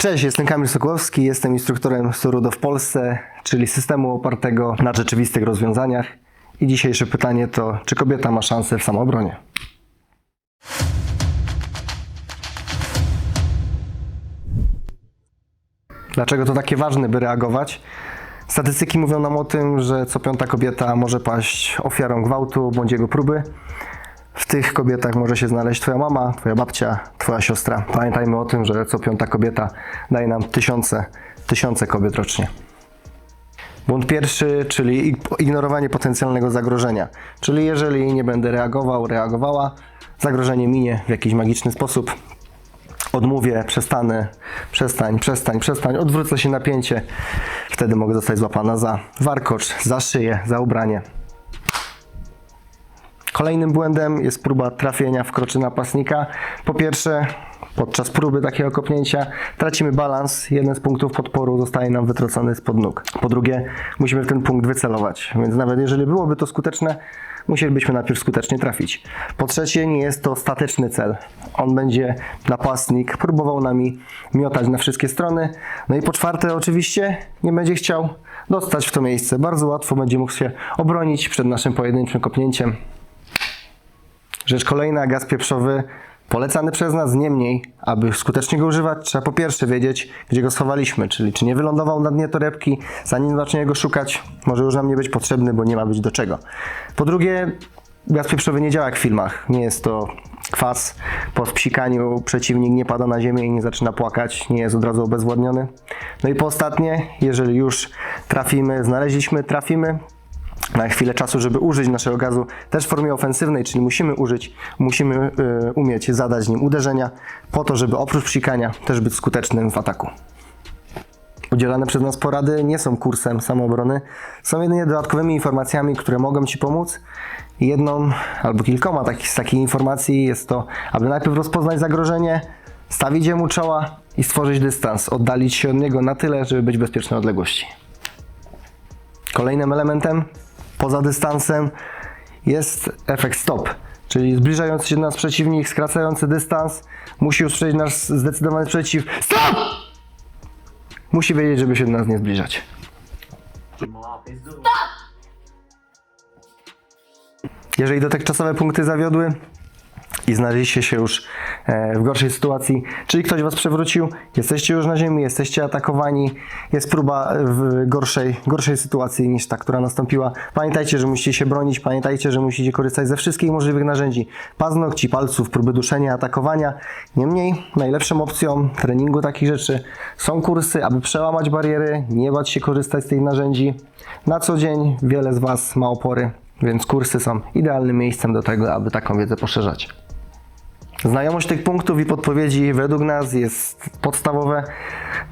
Cześć, jestem Kamil Sokołowski, jestem instruktorem Sorudo w Polsce, czyli systemu opartego na rzeczywistych rozwiązaniach. I dzisiejsze pytanie to, czy kobieta ma szansę w samoobronie? Dlaczego to takie ważne, by reagować? Statystyki mówią nam o tym, że co piąta kobieta może paść ofiarą gwałtu bądź jego próby. W tych kobietach może się znaleźć Twoja mama, Twoja babcia, Twoja siostra. Pamiętajmy o tym, że co piąta kobieta daje nam tysiące, tysiące kobiet rocznie. Błąd pierwszy, czyli ig- ignorowanie potencjalnego zagrożenia. Czyli jeżeli nie będę reagował, reagowała, zagrożenie minie w jakiś magiczny sposób. Odmówię, przestanę, przestań, przestań, przestań, odwrócę się napięcie. Wtedy mogę zostać złapana za warkocz, za szyję, za ubranie. Kolejnym błędem jest próba trafienia w kroczy napastnika. Po pierwsze, podczas próby takiego kopnięcia tracimy balans, jeden z punktów podporu zostaje nam wytracony spod nóg. Po drugie, musimy w ten punkt wycelować, więc nawet jeżeli byłoby to skuteczne, musielibyśmy najpierw skutecznie trafić. Po trzecie, nie jest to statyczny cel. On będzie, napastnik, próbował nami miotać na wszystkie strony. No i po czwarte, oczywiście, nie będzie chciał dostać w to miejsce. Bardzo łatwo będzie mógł się obronić przed naszym pojedynczym kopnięciem. Rzecz kolejna, gaz pieprzowy polecany przez nas, niemniej, aby skutecznie go używać, trzeba po pierwsze wiedzieć, gdzie go schowaliśmy, czyli czy nie wylądował na dnie torebki, zanim zaczniemy go szukać, może już nam nie być potrzebny, bo nie ma być do czego. Po drugie, gaz pieprzowy nie działa jak w filmach, nie jest to kwas, po psikaniu przeciwnik nie pada na ziemię i nie zaczyna płakać, nie jest od razu obezwładniony. No i po ostatnie, jeżeli już trafimy, znaleźliśmy, trafimy, na chwilę czasu, żeby użyć naszego gazu też w formie ofensywnej, czyli musimy użyć, musimy y, umieć zadać nim uderzenia po to, żeby oprócz psikania też być skutecznym w ataku. Udzielane przez nas porady nie są kursem samoobrony, są jedynie dodatkowymi informacjami, które mogą Ci pomóc. Jedną albo kilkoma takich, z takich informacji jest to, aby najpierw rozpoznać zagrożenie, stawić jemu czoła i stworzyć dystans, oddalić się od niego na tyle, żeby być w bezpiecznej odległości. Kolejnym elementem poza dystansem jest efekt stop, czyli zbliżający się do nas przeciwnik, skracający dystans, musi usłyszeć nasz zdecydowany sprzeciw. Stop! Musi wiedzieć, żeby się do nas nie zbliżać. Jeżeli dotychczasowe punkty zawiodły i znaleźliście się już w gorszej sytuacji, czyli ktoś was przewrócił, jesteście już na ziemi, jesteście atakowani, jest próba w gorszej, gorszej sytuacji niż ta, która nastąpiła. Pamiętajcie, że musicie się bronić, pamiętajcie, że musicie korzystać ze wszystkich możliwych narzędzi, paznokci, palców, próby duszenia, atakowania. Niemniej najlepszą opcją treningu takich rzeczy są kursy, aby przełamać bariery, nie bać się korzystać z tych narzędzi. Na co dzień wiele z was ma opory, więc kursy są idealnym miejscem do tego, aby taką wiedzę poszerzać. Znajomość tych punktów i podpowiedzi według nas jest podstawowe.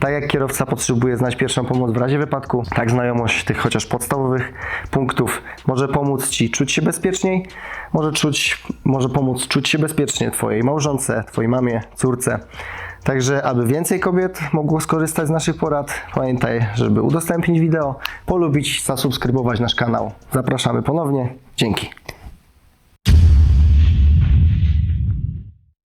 Tak jak kierowca potrzebuje znać pierwszą pomoc w razie wypadku, tak znajomość tych chociaż podstawowych punktów może pomóc Ci czuć się bezpieczniej, może, czuć, może pomóc czuć się bezpiecznie Twojej małżonce, Twojej mamie, córce. Także, aby więcej kobiet mogło skorzystać z naszych porad, pamiętaj, żeby udostępnić wideo, polubić, zasubskrybować nasz kanał. Zapraszamy ponownie. Dzięki.